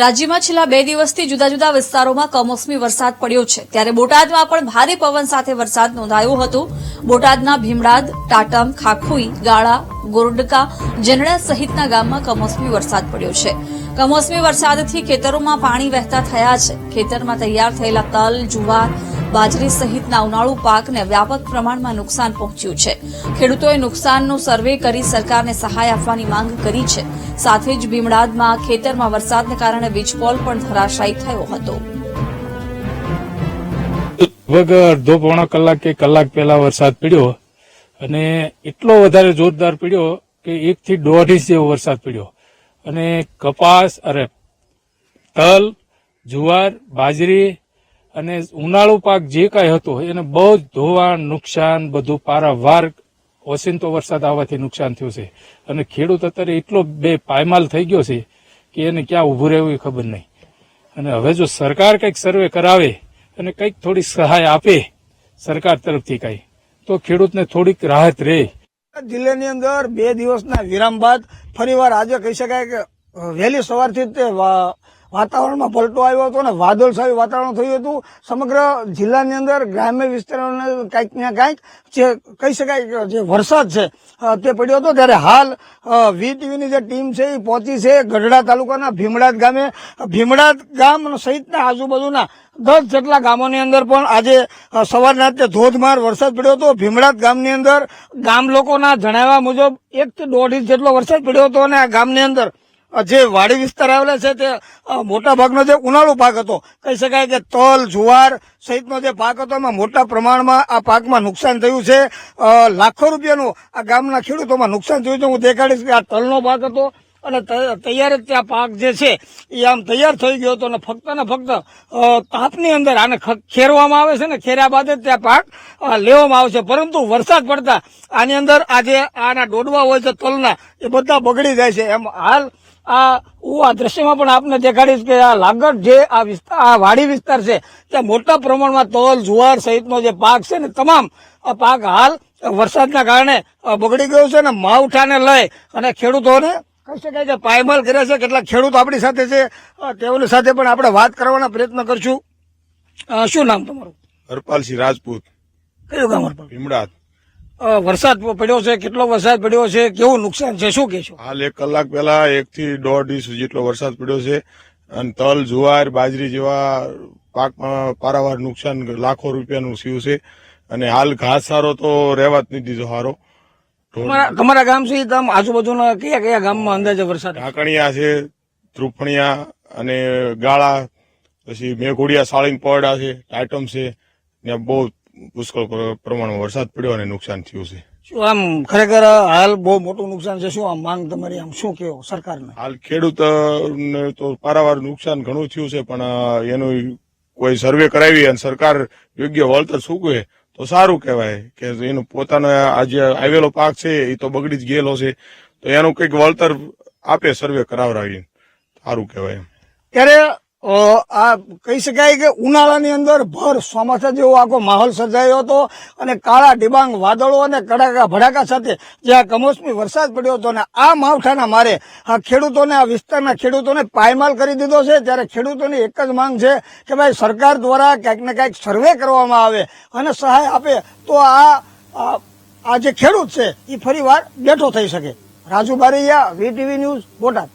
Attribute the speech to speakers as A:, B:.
A: રાજ્યમાં છેલ્લા બે દિવસથી જુદા જુદા વિસ્તારોમાં કમોસમી વરસાદ પડ્યો છે. ત્યારે બોટાદમાં પણ ભારે પવન સાથે વરસાદ નોંધાયો હતો. બોટાદના ભીમડાદ ટાટમ, ખાખુઈ, ગાળા, ગોરડકા જનડા સહિતના ગામમાં કમોસમી વરસાદ પડ્યો છે. કમોસમી વરસાદથી ખેતરોમાં પાણી વહેતા થયા છે. ખેતરમાં તૈયાર થયેલા તલ, જુવાર બાજરી સહિતના ઉનાળુ પાકને વ્યાપક પ્રમાણમાં નુકસાન પહોંચ્યું છે. ખેડૂતોએ નુકસાનનો સર્વે કરી સરકારને સહાય આપવાની માંગ કરી છે. સાથે જ ભીમડાદમાં ખેતરમાં વરસાદને કારણે વીજપોલ પણ ધરાશાયી થયો હતો.
B: લગભગ અડધો પોણો કલાક કે કલાક પહેલા વરસાદ પડ્યો અને એટલો વધારે જોરદાર પડ્યો કે એક થી દોઢ ઇંચ જેવો વરસાદ પડ્યો. અને કપાસ, અરે, તલ, જુવાર, બાજરી અને ઉનાળુ પાક જે કાંઈ હતો એને બહુ જ ધોવાણ, નુકસાન, બધું પારાવાર ઓસિંતો વરસાદ આવવાથી નુકસાન થયું છે. અને ખેડૂત અત્યારે એટલો બે પાયમાલ થઈ ગયો છે કે એને ક્યાં ઉભું રહેવું એ ખબર નહીં. અને હવે જો સરકાર કંઈક સર્વે કરાવે અને કંઈક થોડી સહાય આપે સરકાર તરફથી કંઈ, તો ખેડૂતને થોડીક રાહત રહે.
C: જિલ્લાની અંદર બે દિવસના વિરામ બાદ ફરીવાર આજે કહી શકાય કે વહેલી સવારથી તે વાતાવરણમાં પલટો આવ્યો હતો અને વાદળછાયું વાતાવરણ થયું હતું. સમગ્ર જિલ્લાની અંદર ગ્રામ્ય વિસ્તારોને કાંઈક ને કાંઈક જે કહી શકાય જે વરસાદ છે તે પડ્યો હતો. ત્યારે હાલ વી ટીવીની જે ટીમ છે એ પહોંચી છે ગઢડા તાલુકાના ભીમડાદ ગામે. ભીમડાદ ગામ સહિતના આજુબાજુના દસ જેટલા ગામોની અંદર પણ આજે સવારના તે ધોધમાર વરસાદ પડ્યો હતો. ભીમડાદ ગામની અંદર ગામ લોકોના જણાવ્યા મુજબ એકથી દોઢ ઇંચ જેટલો વરસાદ પડ્યો હતો અને આ ગામની અંદર જે વાડી વિસ્તાર આવેલા છે તે મોટા ભાગનો જે ઉનાળુ પાક હતો, કહી શકાય કે તલ, જુવાર સહિતનો જે પાક હતો, એમાં મોટા પ્રમાણમાં આ પાકમાં નુકસાન થયું છે. લાખો રૂપિયાનું આ ગામના ખેડૂતોમાં નુકસાન થયું છે. હું દેખાડીશ કે આ તલનો પાક હતો અને તૈયાર જ ત્યાં પાક જે છે, એ આમ તૈયાર થઈ ગયો હતો અને ફક્ત ને ફક્ત તાપની અંદર આને ખેરવામાં આવે છે ને, ખેર્યા બાદ જ ત્યાં પાક લેવામાં આવે છે. પરંતુ વરસાદ પડતા આની અંદર આ જે આના ડોડવા હોય છે તલના, એ બધા બગડી જાય છે. એમ હાલ આ હું આ દ્રશ્યમાં પણ આપને દેખાડીશ કે આ લાગડ જે આ વિસ્તાર આ વાડી વિસ્તાર છે ત્યાં મોટા પ્રમાણમાં તલ જુવાર સહિતનો જે પાક છે ને તમામ પાક હાલ વરસાદના કારણે બગડી ગયો છે અને માવઠાને લઈ અને ખેડૂતોને કહી શકાય કે પાયમાલ કર્યા છે. કેટલાક ખેડૂત આપણી સાથે છે. તેઓની સાથે પણ આપણે વાત કરવાના પ્રયત્ન કરશું. શું નામ તમારું?
D: હરપાલસિંહ રાજપૂત.
C: કયું ગામ હરપાલ?
D: ભીમડાત.
C: વરસાદ પડ્યો છે કેટલો વરસાદ પડ્યો છે કેવું નુકસાન છે શું કહેશો?
D: હાલ એક કલાક પહેલા એક થી દોઢ ઇંચ જેટલો વરસાદ પડ્યો છે અને તલ જુવાર બાજરી જેવા પાકમાં પારાવાર નુકસાન લાખો રૂપિયાનું થયું છે અને હાલ ઘાસ સારો તો રહેવા જ નહીં દીધો સારો
C: તમારા ગામ છે તમ આજુબાજુના કયા કયા ગામમાં અંદાજે વરસાદ
D: ઢાંકણિયા છે ત્રુફણિયા અને ગાળા પછી મેઘોડિયા સાળીન પડ્યા છે ટાઇટમ છે ત્યાં બહુ પુષ્કળ પ્રમાણમાં વરસાદ પડ્યો અને નુકસાન થયું છે.
C: શું આમ ખરેખર હાલ બહુ મોટું નુકસાન છે? શું આમ માંગ તમારી આમ શું કેવો સરકારને?
D: હાલ ખેડૂતને તો પારાવાર નુકસાન ઘણું થયું છે પણ એનું કોઈ સર્વે કરાવી અને સરકાર યોગ્ય વળતર ચૂકવે તો સારું કહેવાય કે એનું પોતાનો આજે આવેલો પાક છે એ તો બગડી જ ગયેલો છે. તો એનું કંઈક વળતર આપે સર્વે કરાવરાવી સારું કહેવાય એમ.
C: ત્યારે આ કહી શકાય કે ઉનાળાની અંદર ભર ચોમાસા જેવો આખો માહોલ સર્જાયો હતો અને કાળા ડિબાંગ વાદળો અને કડાકા ભડાકા સાથે જે આ કમોસમી વરસાદ પડ્યો હતો અને આ માવઠાના મારે આ ખેડૂતોને, આ વિસ્તારના ખેડૂતોને પાયમાલ કરી દીધો છે. ત્યારે ખેડૂતોની એક જ માંગ છે કે ભાઈ સરકાર દ્વારા ક્યાંક ને ક્યાંક સર્વે કરવામાં આવે અને સહાય આપે તો આ, આ- જે ખેડૂત છે એ ફરી વાર બેઠો થઈ શકે. Raju Baraiya, VTV news, Botad.